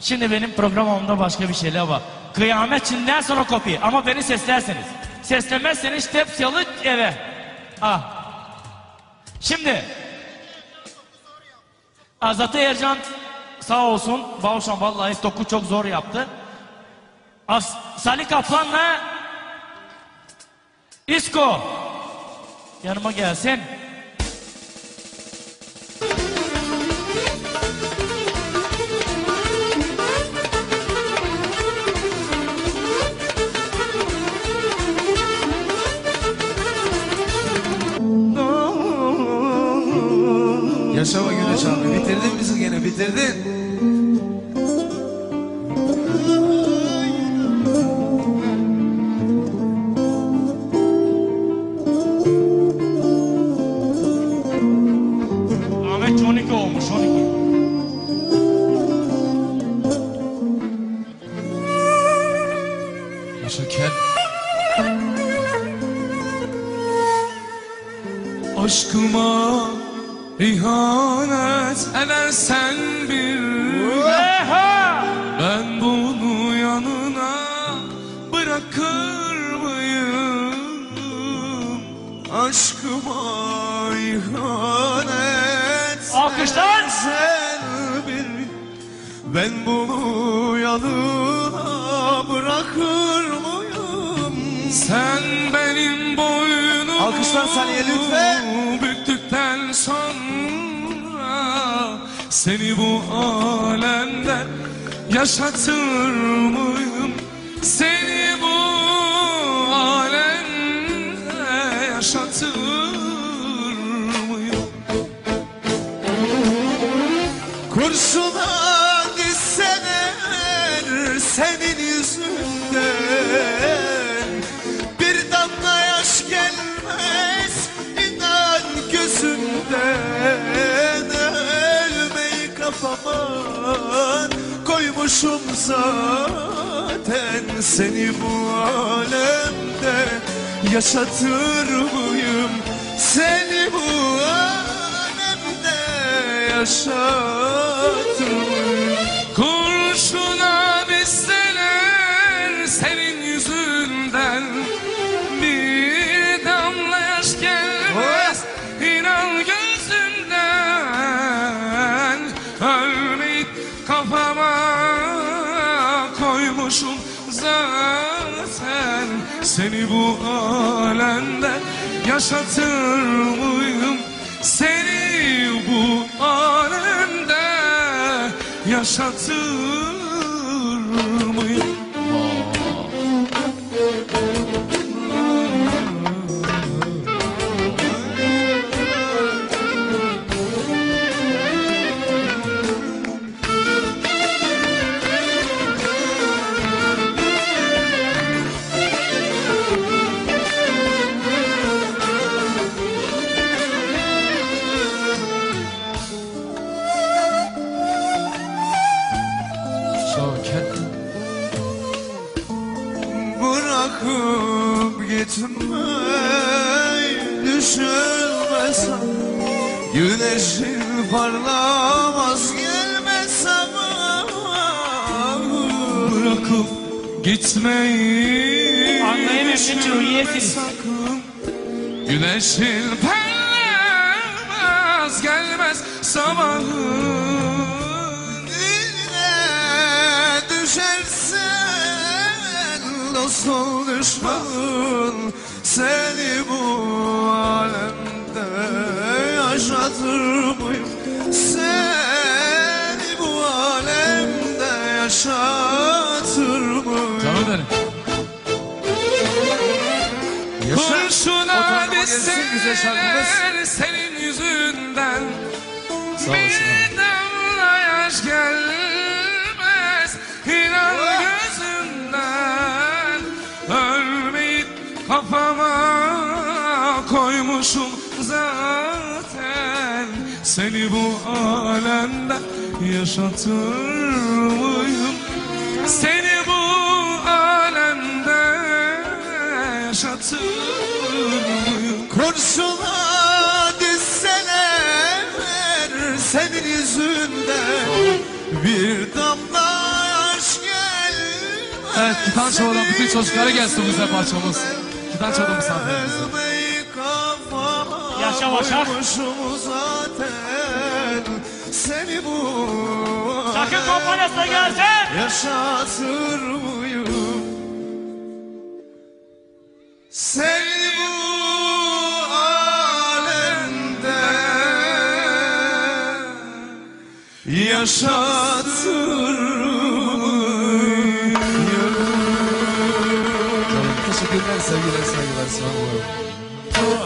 Şimdi benim programımda başka bir şeyler var. Kıyametçinden sonra kopya ama beni seslerseniz. Seslemezseniz tepsi alıp eve. Ah. Şimdi. Azatı Ercan sağ olsun. Bağışan vallahi toku çok zor yaptı. As Salih Kaplan'la İsko yanıma gelsin. Güneş abi bitirdin bizi gene bitirdin. Ahmet 12 olmuş 12. Yaşa kel. Aşkıma ihanet edersen bir Eha! Ben bunu yanına bırakır mıyım? Aşkıma ihanet Alkışlar! edersen bir Ben bunu yanına bırakır mıyım? Sen benim boynumu Alkışlar saniye lütfen. Sonra Seni bu alemde yaşatır mıyım? Seni bu alemde yaşatır mıyım? Kurşuna Kafama koymuşum zaten Seni bu alemde yaşatır mıyım? Seni bu alemde yaşatır mıyım? Zaten Seni bu alemde yaşatır mıyım? Seni bu alemde yaşatır Bırakıp gitmeyi düşünmesem Güneşin parlamaz gelmez ama Bırakıp gitmeyi Anlayamıyorum, düşünme sakın. Güneşin parlamaz gelmez sabahın Diline düşersen dost ol düşman Seni bu alemde yaşatır mıyım? Seni bu alemde yaşatır mıyım? Canım benim. Kurşuna düşseler senin yüzünden Sağ olasın. Bir damla yaş gelmez inan koymuşum zaten Seni bu alemde yaşatır mıyım? Seni bu alemde yaşatır mıyım? Kurşuna düşseler senin yüzünden Bir damla Evet Kitançoğlu'dan bütün çocuklara gelsin bu güzel parçamız. Kitançoğlu misafirimiz. Yaşa Başak. zaten seni bu Sakın kompaniyasına gelsin. yaşatır mıyım? Seni bu alemde yaşatır mıyım? Teşekkürler sevgiler saygılar sağ olun.